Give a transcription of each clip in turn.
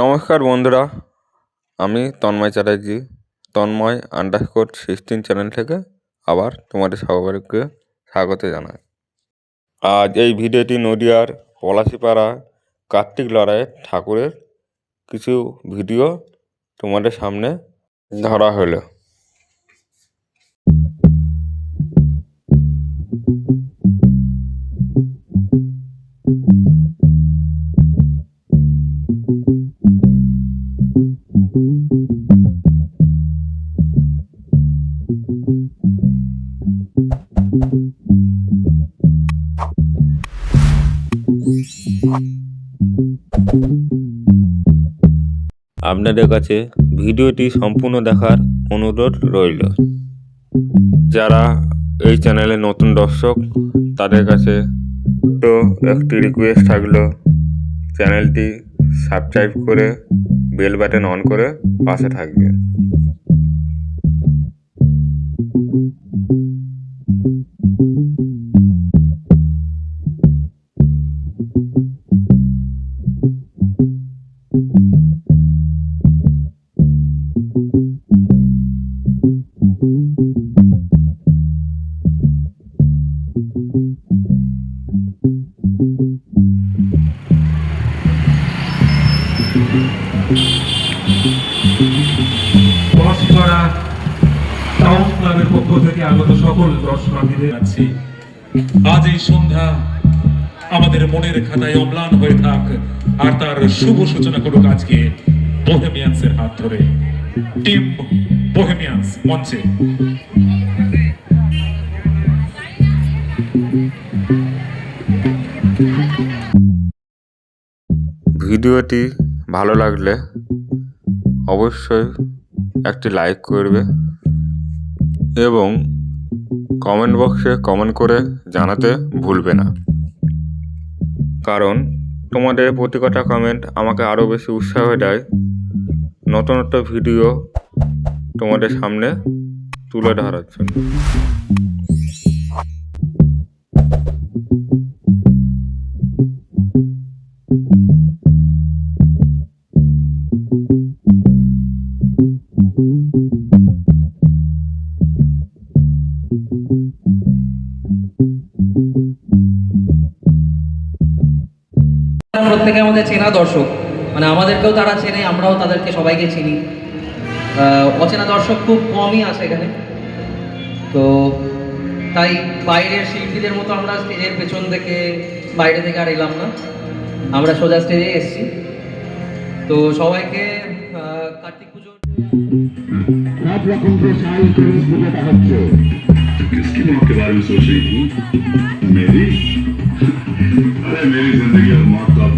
নমস্কার বন্ধুরা, আমি Tanmoy Chatterjee, Tanmoy underscore sixteen channel থেকে আবার তোমাদের সকলকে স্বাগত জানাই। আজ এই ভিডিওটি নদিয়ার পলাশিপাড়া কার্তিক লড়াইয়ের ঠাকুরের কিছু ভিডিও তোমাদের সামনে ধরা হলো। আপনাদের কাছে ভিডিওটি সম্পূর্ণ দেখার অনুরোধ রইল। যারা এই চ্যানেলে নতুন দর্শক, তাদের কাছে তো একটি রিকোয়েস্ট থাকল, চ্যানেলটি সাবস্ক্রাইব করে বেল বাটন অন করে পাশে থাকবে। ক্লাবের পক্ষ থেকে আগত সকল দর্শনার্থীদের আছি। আজ এই সন্ধ্যা আমাদের মনের খাতায় অম্লান হয়ে থাক, আর তার শুভ সূচনা করুক আজকে বোহেমিয়ান্সের হাত ধরে। টিম বোহেমিয়ান্স মঞ্চে। ভিডিওটি ভালো লাগলে অবশ্যই একটি লাইক করবে এবং কমেন্ট বক্সে কমেন্ট করে জানাতে ভুলবে না। কারণ তোমাদের প্রতি কটা কমেন্ট আমাকে আরও বেশি উৎসাহ দেয়। নতুনত্ব ভিডিও তোমাদের সামনে তুলে ধরার জন্য। প্রত্যেকে আমাদের চেনা দর্শক। মানে আমাদেরকেও তারা চেনে আমরাও তাদেরকে সবাইকে চিনি। অচেনা দর্শক খুব কমই আসে এখানে। তো তাই বাইরের শিল্পীদের মতো আমরা স্টেজের পেছন থেকে বাইরে থেকে আর এলাম না। আমরা সোজা স্টেজে এসেছি। তো সবাইকে কার্তিক পুজোর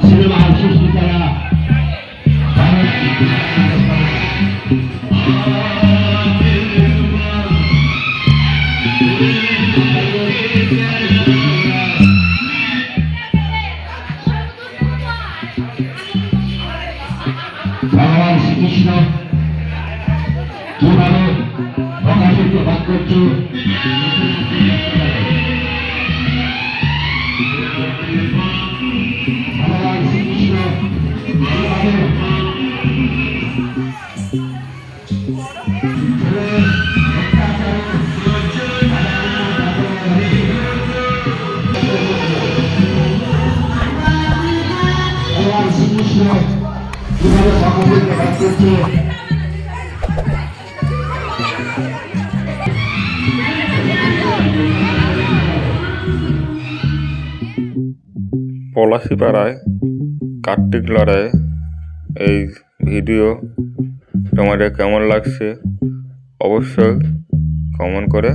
সিনেমা সৃষ্টি করা শ্রীকৃষ্ণ কীভাবে প্রকাশিত করছে ভগবান করছে পলাশিপাড়ায় কার্তিক লড়াই এই ভিডিও তোমাদের কেমন লাগছে অবশ্যই কমেন্ট করে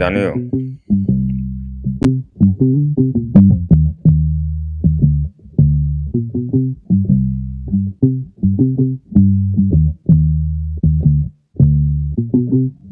জানিও। mm-hmm.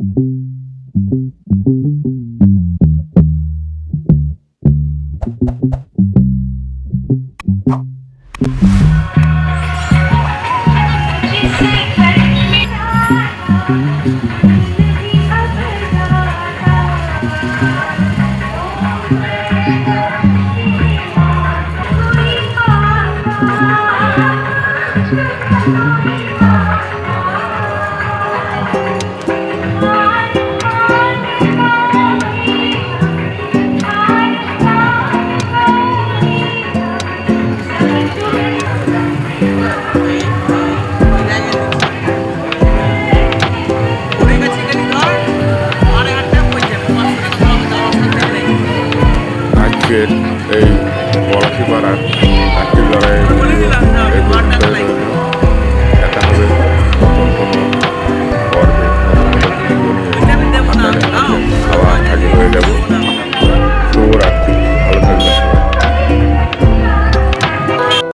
What.